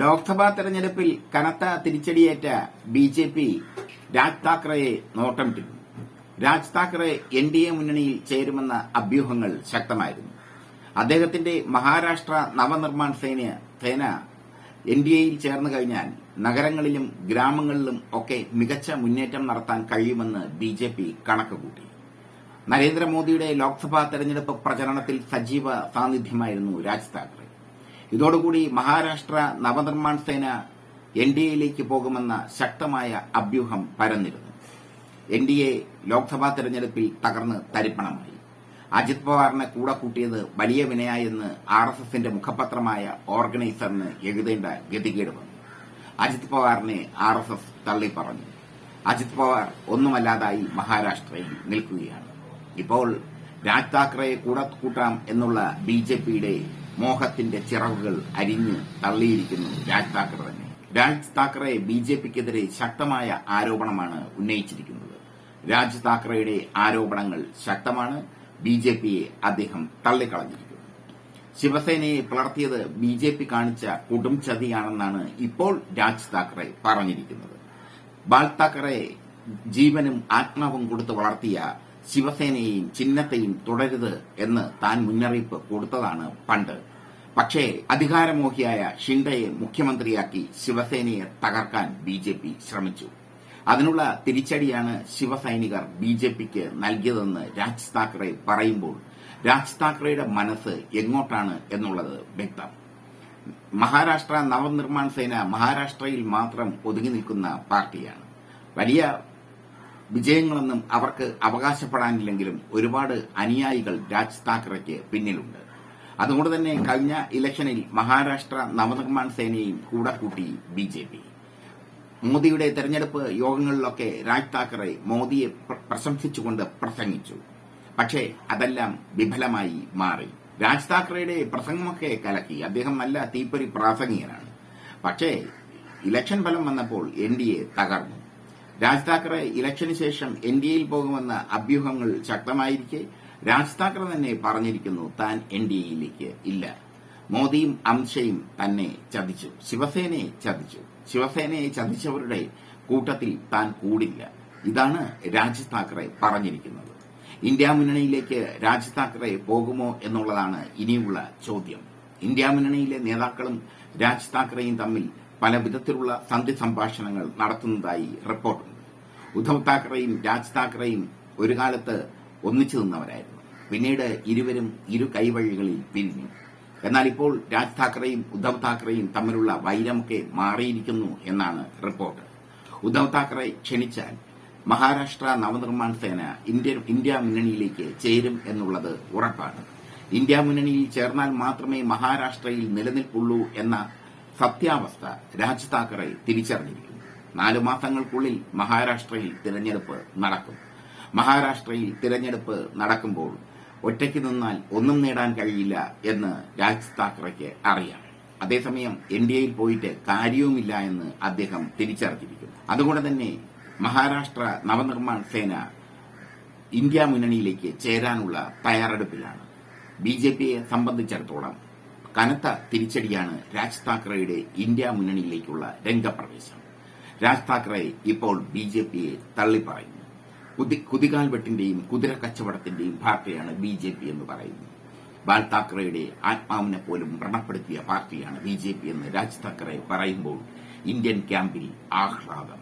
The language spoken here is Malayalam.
ലോക്സഭാ തെരഞ്ഞെടുപ്പിൽ കനത്ത തിരിച്ചടിയേറ്റ ബി ജെ പി രാജ് താക്കറയെ നോട്ടമിട്ടിരുന്നു. Raj Thackeray N D A മുന്നണിയിൽ ചേരുമെന്ന അഭ്യൂഹങ്ങൾ ശക്തമായിരുന്നു. അദ്ദേഹത്തിന്റെ മഹാരാഷ്ട്ര നവനിർമ്മാൺ സേന സേന എൻ ഡി എയിൽ ചേർന്നു കഴിഞ്ഞാൽ നഗരങ്ങളിലും ഗ്രാമങ്ങളിലും ഒക്കെ മികച്ച മുന്നേറ്റം നടത്താൻ കഴിയുമെന്ന് ബി ജെ പി കണക്കുകൂട്ടി. നരേന്ദ്രമോദിയുടെ ലോക്സഭാ തെരഞ്ഞെടുപ്പ് പ്രചരണത്തിൽ സജീവ സാന്നിധ്യമായിരുന്നു രാജ് താക്കറെ. ഇതോടുകൂടി മഹാരാഷ്ട്ര നവനിർമ്മാൺ സേന എൻ ഡി എയിലേക്ക് പോകുമെന്ന ശക്തമായ അഭ്യൂഹം പരന്നിരുന്നു. എൻ ഡി എ ലോക്സഭാ തെരഞ്ഞെടുപ്പിൽ തകർന്ന് തരിപ്പണമായി. അജിത് പവാറിനെ കൂടെ കൂട്ടിയത് വലിയ വിനയായെന്ന് ആർ എസ് എസിന്റെ മുഖപത്രമായ ഓർഗനൈസറിന് എഴുതേണ്ട ഗതികേട് വന്നു. അജിത് പവാറിനെ ആർ എസ് എസ് തള്ളിപ്പറഞ്ഞു. അജിത് പവാർ ഒന്നുമല്ലാതായി മഹാരാഷ്ട്രയിൽ നിൽക്കുകയാണ്. ഇപ്പോൾ രാജ് താക്കറയെ കൂടെ കൂട്ടാം എന്നുള്ള ബി ജെ പിയുടെ മോഹത്തിന്റെ ചിറവുകൾ അരിഞ്ഞ് തള്ളിയിരിക്കുന്നു. രാജ് താക്കറെ തന്നെ. രാജ് താക്കറെ ബി ജെ പിക്കെതിരെ ശക്തമായ ആരോപണമാണ് ഉന്നയിച്ചിരിക്കുന്നത്. രാജ് താക്കറയുടെ ആരോപണങ്ങൾ ശക്തമാണ്. ബി ജെ പിയെ അദ്ദേഹം തള്ളിക്കളഞ്ഞിരിക്കുന്നു. ശിവസേനയെ പിളർത്തിയത് ബി ജെ പി കാണിച്ച കൊടും ചതിയാണെന്നാണ് ഇപ്പോൾ രാജ് താക്കറെ പറഞ്ഞിരിക്കുന്നത്. ബാൽ താക്കറെ ജീവനും ആത്മാവും കൊടുത്ത് വളർത്തിയ ശിവസേനയെയും ചിഹ്നത്തെയും തുടരുത് എന്ന് താൻ മുന്നറിയിപ്പ് കൊടുത്തതാണ് പണ്ട്. പക്ഷേ അധികാരമോഹിയായ ഷിൻഡയെ മുഖ്യമന്ത്രിയാക്കി ശിവസേനയെ തകർക്കാൻ ബി ജെ പി ശ്രമിച്ചു. അതിനുള്ള തിരിച്ചടിയാണ് ശിവസൈനികർ ബി ജെ പിക്ക് നൽകിയതെന്ന് രാജ് താക്കറെ പറയുമ്പോൾ രാജ് താക്കറെയുടെ മനസ്സ് എങ്ങോട്ടാണ് എന്നുള്ളത് വ്യക്തം. മഹാരാഷ്ട്ര നവനിർമ്മാൺ സേന മഹാരാഷ്ട്രയിൽ മാത്രം ഒതുങ്ങി നിൽക്കുന്ന പാർട്ടിയാണ്. വലിയ വിജയങ്ങളൊന്നും അവർക്ക് അവകാശപ്പെടാനില്ലെങ്കിലും ഒരുപാട് അനുയായികൾ രാജ് താക്കറയ്ക്ക് പിന്നിലുണ്ട്. അതുകൊണ്ട് തന്നെ കഴിഞ്ഞ ഇലക്ഷനിൽ മഹാരാഷ്ട്ര നവനിർമ്മാൺ സേനയും കൂടെ കൂട്ടി ബി ജെ പി. മോദിയുടെ തെരഞ്ഞെടുപ്പ് യോഗങ്ങളിലൊക്കെ രാജ് താക്കറെ മോദിയെ പ്രശംസിച്ചുകൊണ്ട് പ്രസംഗിച്ചു. പക്ഷേ അതെല്ലാം വിഫലമായി മാറി. രാജ് താക്കറെയുടെ പ്രസംഗമൊക്കെ കലക്കി. അദ്ദേഹം നല്ല തീപ്പൊരി പ്രാസംഗികനാണ്. പക്ഷേ ഇലക്ഷൻ ഫലം വന്നപ്പോൾ എൻ ഡി എ തകർന്നു. രാജ് താക്കറെ ഇലക്ഷന് ശേഷം എൻ ഡി എയിൽ പോകുമെന്ന അഭ്യൂഹങ്ങൾ ശക്തമായിരിക്കെ രാജ് താക്കറെ തന്നെ പറഞ്ഞിരിക്കുന്നു താൻ എൻ ഡി എയിലേക്ക് ഇല്ല. മോദിയും അമിത്ഷയും തന്നെ ചതിച്ചു. ശിവസേനയെ ചതിച്ചു. ശിവസേനയെ ചതിച്ചവരുടെ കൂട്ടത്തിൽ താൻ കൂടില്ല. ഇതാണ് രാജ് താക്കറെ പറഞ്ഞിരിക്കുന്നത്. ഇന്ത്യ മുന്നണിയിലേക്ക് രാജ് താക്കറെ പോകുമോ എന്നുള്ളതാണ് ഇനിയുള്ള ചോദ്യം. ഇന്ത്യ മുന്നണിയിലെ നേതാക്കളും രാജ് താക്കറെയും തമ്മിൽ പല വിധത്തിലുള്ള സന്ധി സംഭാഷണങ്ങൾ നടത്തുന്നതായി റിപ്പോർട്ടുണ്ട്. ഉദ്ധവ് താക്കറെയും രാജ് താക്കറെയും ഒരു കാലത്ത് ഒന്നിച്ചു നിന്നവരായിരുന്നു. പിന്നീട് ഇരുവരും ഇരു കൈവഴികളിൽ പിരിഞ്ഞു. എന്നാൽ ഇപ്പോൾ രാജ് താക്കറെയും ഉദ്ധവ് താക്കറെയും തമ്മിലുള്ള വൈരമൊക്കെ മാറിയിരിക്കുന്നു എന്നാണ് റിപ്പോർട്ട്. ഉദ്ധവ് താക്കറെ ക്ഷണിച്ചാൽ മഹാരാഷ്ട്ര നവനിർമ്മാൺ സേന ഇന്ത്യ ഇന്ത്യ മുന്നണിയിലേക്ക് ചേരും എന്നുള്ളത് ഉറപ്പാണ്. ഇന്ത്യ മുന്നണിയിൽ ചേർന്നാൽ മാത്രമേ മഹാരാഷ്ട്രയിൽ നിലനിൽപ്പുള്ളൂ എന്ന സത്യാവസ്ഥ രാജ് താക്കറെ തിരിച്ചറിഞ്ഞിരിക്കുന്നു. നാലു മാസങ്ങൾക്കുള്ളിൽ മഹാരാഷ്ട്രയിൽ തിരഞ്ഞെടുപ്പ് നടക്കും. മഹാരാഷ്ട്രയിൽ തിരഞ്ഞെടുപ്പ് നടക്കുമ്പോൾ ഒറ്റയ്ക്ക് നിന്നാൽ ഒന്നും നേടാൻ കഴിയില്ല എന്ന് രാജ് താക്കറയ്ക്ക് അറിയാം. അതേസമയം എൻ ഡി എയിൽ പോയിട്ട് കാര്യവുമില്ല എന്ന് അദ്ദേഹം തിരിച്ചറിഞ്ഞിരിക്കുന്നു. അതുകൊണ്ട് തന്നെ മഹാരാഷ്ട്ര നവനിർമ്മാൺ സേന ഇന്ത്യ മുന്നണിയിലേക്ക് ചേരാനുള്ള തയ്യാറെടുപ്പിലാണ്. ബി ജെ പിയെ സംബന്ധിച്ചിടത്തോളം കനത്ത തിരിച്ചടിയാണ് രാജ് താക്കറെയുടെ ഇന്ത്യ മുന്നണിയിലേക്കുള്ള രംഗപ്രവേശം. രാജ് താക്കറെ ഇപ്പോൾ ബി ജെ പിയെ തള്ളിപ്പറയുന്നു. കുതി- വെട്ടിന്റെയും കുതിര കച്ചവടത്തിന്റെയും പാർട്ടിയാണ് ബി ജെ പി എന്ന് പറയുന്നു ബാൽ താക്കറെയുടെ ആത്മാവിനെ പോലും വ്രണപ്പെടുത്തിയ പാർട്ടിയാണ് ബി ജെ പി എന്ന് രാജ് താക്കറെ പറയുമ്പോൾ ഇന്ത്യൻ ക്യാമ്പിൽ ആഹ്ലാദം.